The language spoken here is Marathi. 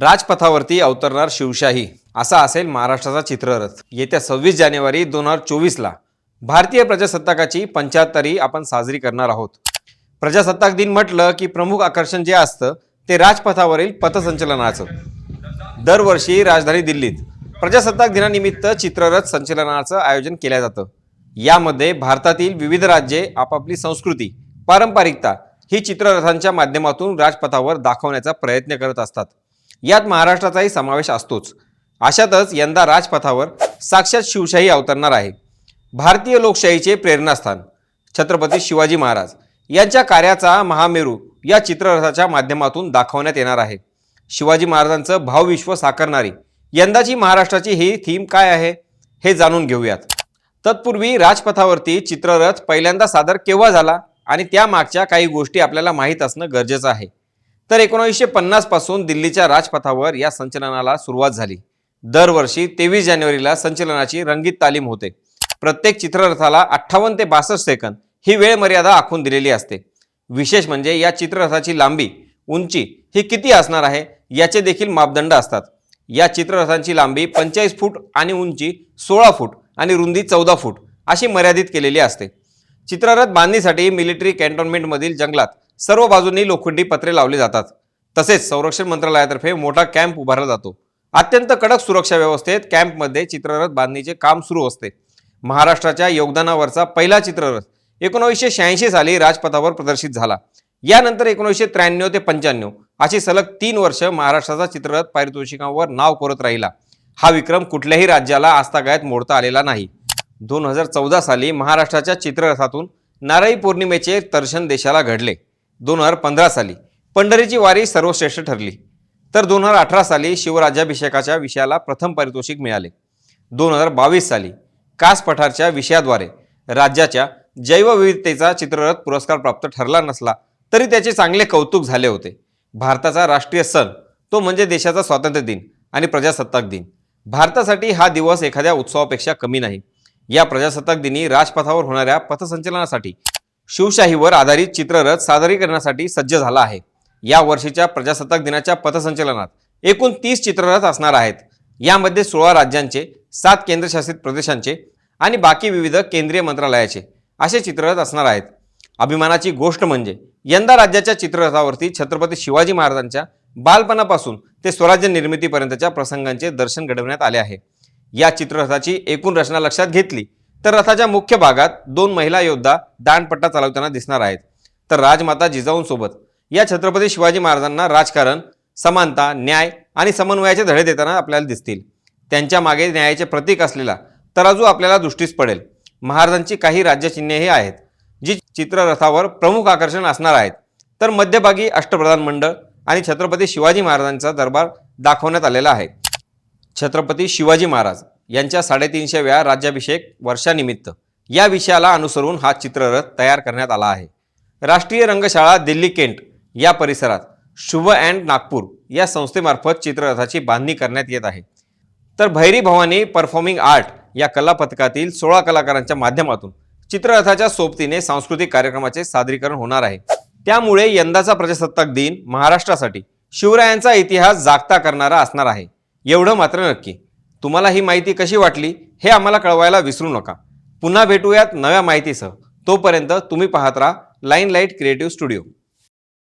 राजपथावरती अवतरणार शिवशाही. असा असेल महाराष्ट्राचा चित्ररथ. येत्या सव्वीस जानेवारी दोन हजार चोवीसला भारतीय प्रजासत्ताकाची पंच्याहत्तरी आपण साजरी करणार आहोत. प्रजासत्ताक दिन म्हटलं की प्रमुख आकर्षण जे असतं ते राजपथावरील पथसंचलनाचं. दरवर्षी राजधानी दिल्लीत प्रजासत्ताक दिनानिमित्त चित्ररथ संचलनाचं आयोजन केलं जातं. यामध्ये भारतातील विविध राज्ये आपापली संस्कृती पारंपरिकता ही चित्ररथांच्या माध्यमातून राजपथावर दाखवण्याचा प्रयत्न करत असतात. यात महाराष्ट्राचाही समावेश असतोच. अशातच यंदा राजपथावर साक्षात शिवशाही अवतरणार आहे. भारतीय लोकशाहीचे प्रेरणास्थान छत्रपती शिवाजी महाराज यांच्या कार्याचा महामेरू या चित्ररथाच्या माध्यमातून दाखवण्यात येणार आहे. शिवाजी महाराजांचं भावविश्व साकारणारी यंदाची महाराष्ट्राची ही थीम काय आहे हे जाणून घेऊयात. तत्पूर्वी राजपथावरती चित्ररथ पहिल्यांदा सादर केव्हा झाला आणि त्या मागच्या काही गोष्टी आपल्याला माहीत असणं गरजेचं आहे. तर एकोणीसशे पन्नासपासून दिल्लीच्या राजपथावर या संचलनाला सुरुवात झाली. दरवर्षी तेवीस जानेवारीला संचलनाची रंगीत तालीम होते. प्रत्येक चित्ररथाला अठ्ठावन्न ते बासष्ट सेकंद ही वेळ मर्यादा आखून दिलेली असते. विशेष म्हणजे या चित्ररथाची लांबी उंची ही किती असणार आहे याचे देखील मापदंड असतात. या चित्ररथांची लांबी पंचेचाळीस फूट आणि उंची सोळा फूट आणि रुंदी चौदा फूट अशी मर्यादित केलेली असते. चित्ररथ बांधणीसाठी मिलिटरी कॅन्टोन्मेंटमधील जंगलात सर्व बाजूंनी लोखंडी पत्रे लावली जातात. तसेच संरक्षण मंत्रालयातर्फे मोठा कॅम्प उभारला जातो. अत्यंत कडक सुरक्षा व्यवस्थेत कॅम्पमध्ये चित्ररथ बांधणीचे काम सुरू असते. महाराष्ट्राच्या योगदानावरचा पहिला चित्ररथ एकोणीसशे शहाऐंशी साली राजपथावर प्रदर्शित झाला. यानंतर एकोणीसशे त्र्याण्णव ते पंच्याण्णव अशी सलग तीन वर्ष महाराष्ट्राचा चित्ररथ पारितोषिकांवर नाव करत राहिला. हा विक्रम कुठल्याही राज्याला आस्थागायत मोडता आलेला नाही. दोन हजार चौदा साली महाराष्ट्राच्या चित्ररथातून नारळी पौर्णिमेचे दर्शन देशाला घडले. दोन हजार पंधरा साली पंढरीची वारी सर्वश्रेष्ठ ठरली. तर दोन हजार अठरा साली शिवराज्याभिषेकाच्या विषयाला प्रथम पारितोषिक मिळाले. दोन हजार बावीस साली कास पठारच्या विषयाद्वारे राज्याच्या जैवविविधतेचा चित्ररथ पुरस्कार प्राप्त ठरला नसला तरी त्याचे चांगले कौतुक झाले होते. भारताचा राष्ट्रीय सण तो म्हणजे देशाचा स्वातंत्र्य दिन आणि प्रजासत्ताक दिन. भारतासाठी हा दिवस एखाद्या उत्सवापेक्षा कमी नाही. या प्रजासत्ताक दिनी राजपथावर होणाऱ्या पथसंचलनासाठी शिवशाहीवर आधारित चित्ररथ सादरीकरणासाठी सज्ज झाला आहे. या वर्षीच्या प्रजासत्ताक दिनाच्या पथसंचलनात एकूण तीस चित्ररथ असणार आहेत. यामध्ये सोळा राज्यांचे सात केंद्रशासित प्रदेशांचे आणि बाकी विविध केंद्रीय मंत्रालयाचे असे चित्ररथ असणार आहेत. अभिमानाची गोष्ट म्हणजे यंदा राज्याच्या चित्ररथावरती छत्रपती शिवाजी महाराजांच्या बालपणापासून ते स्वराज्य निर्मितीपर्यंतच्या प्रसंगांचे दर्शन घडवण्यात आले आहे. या चित्ररथाची एकूण रचना लक्षात घेतली तर रथाच्या मुख्य भागात दोन महिला योद्धा दांडपट्टा चालवताना दिसणार आहेत. तर राजमाता जिजाऊंसोबत या छत्रपती शिवाजी महाराजांना राजकारण समानता न्याय आणि समन्वयाचे धडे देताना आपल्याला दिसतील. त्यांच्या मागे न्यायाचे प्रतीक असलेला तराजू आपल्याला दृष्टीस पडेल. महाराजांची काही राज्यचिन्हेही आहेत जी चित्ररथावर प्रमुख आकर्षण असणार आहेत. तर मध्यभागी अष्टप्रधान मंडळ आणि छत्रपती शिवाजी महाराजांचा दरबार दाखवण्यात आलेला आहे. छत्रपती शिवाजी महाराज यांच्या साडेतीनशेव्या राज्याभिषेक वर्षानिमित्त. या विषयाला अनुसरून हा चित्ररथ तयार करण्यात आला आहे. राष्ट्रीय रंगशाळा दिल्ली केंट या परिसरात शुभ अँड नागपूर या संस्थेमार्फत चित्ररथाची बांधणी करण्यात येत आहे. तर भैरी भवानी परफॉर्मिंग आर्ट या कला पथकातील सोळा कलाकारांच्या माध्यमातून चित्ररथाच्या सोबतीने सांस्कृतिक कार्यक्रमाचे सादरीकरण होणार आहे. त्यामुळे यंदाचा प्रजासत्ताक दिन महाराष्ट्रासाठी शिवरायांचा इतिहास जागता करणारा असणार आहे. एवढं मात्र नक्की. तुम्हाला ही माहिती कशी वाटली हे आम्हाला कळवायला विसरू नका. पुन्हा भेटूयात नव्या माहितीसह. तोपर्यंत तुम्ही पाहत राहा लाईन लाइट क्रिएटिव्ह स्टुडिओ.